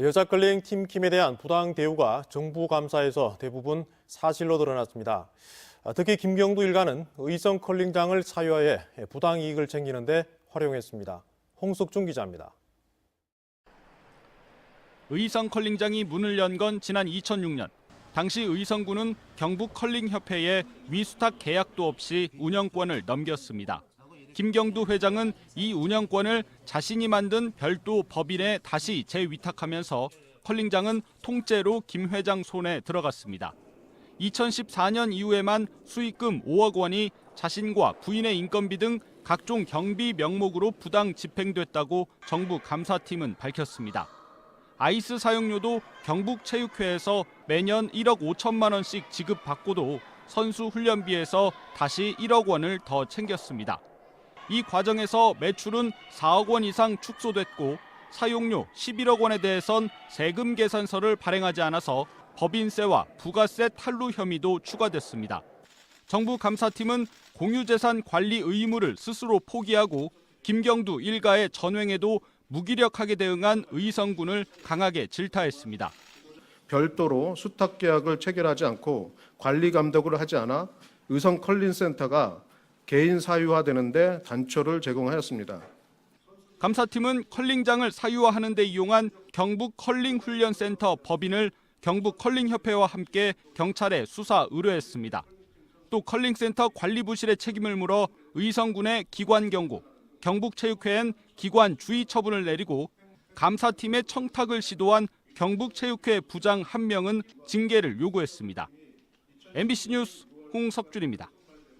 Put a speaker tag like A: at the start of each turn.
A: 여자 컬링 팀 김에 대한 부당 대우가 정부 감사에서 대부분 사실로 드러났습니다. 특히 김경두 일가는 의성 컬링장을 사유하여 부당 이익을 챙기는데 활용했습니다. 홍석준 기자입니다.
B: 의성 컬링장이 문을 연 건 지난 2006년. 당시 의성군은 경북 컬링협회에 위수탁 계약도 없이 운영권을 넘겼습니다. 김경두 회장은 이 운영권을 자신이 만든 별도 법인에 다시 재위탁하면서 컬링장은 통째로 김 회장 손에 들어갔습니다. 2014년 이후에만 수익금 5억 원이 자신과 부인의 인건비 등 각종 경비 명목으로 부당 집행됐다고 정부 감사팀은 밝혔습니다. 아이스 사용료도 경북체육회에서 매년 1억 5천만 원씩 지급받고도 선수 훈련비에서 다시 1억 원을 더 챙겼습니다. 이 과정에서 매출은 4억 원 이상 축소됐고 사용료 11억 원에 대해선 세금 계산서를 발행하지 않아서 법인세와 부가세 탈루 혐의도 추가됐습니다. 정부 감사팀은 공유재산 관리 의무를 스스로 포기하고 김경두 일가의 전횡에도 무기력하게 대응한 의성군을 강하게 질타했습니다.
C: 별도로 수탁 계약을 체결하지 않고 관리 감독을 하지 않아 의성 컬린 센터가 개인 사유화되는데 단초를 제공하였습니다.
B: 감사팀은 컬링장을 사유화하는 데 이용한 경북 컬링 훈련센터 법인을 경북 컬링협회와 함께 경찰에 수사 의뢰했습니다. 또 컬링센터 관리부실의 책임을 물어 의성군의 기관 경고, 경북체육회엔 기관 주의 처분을 내리고 감사팀의 청탁을 시도한 경북체육회 부장 한 명은 징계를 요구했습니다. MBC 뉴스 홍석준입니다.